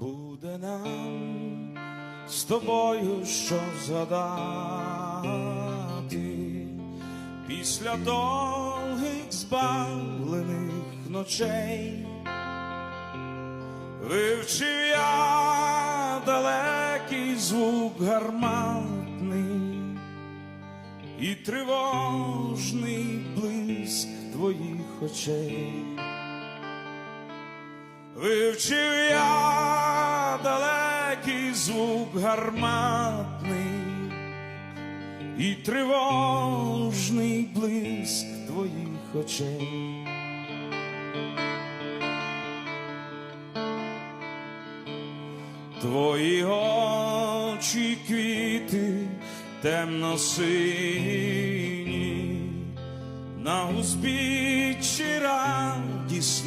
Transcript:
буде нам з тобою що згадати після довгих збавлених ночей. Вивчив я далекий звук гарматний і тривожний блиск твоїх очей. Вивчив я звук гарматний і тривожний блиск твоїх очей. Твої очі квіти темно-сині, на узбіччі доріг,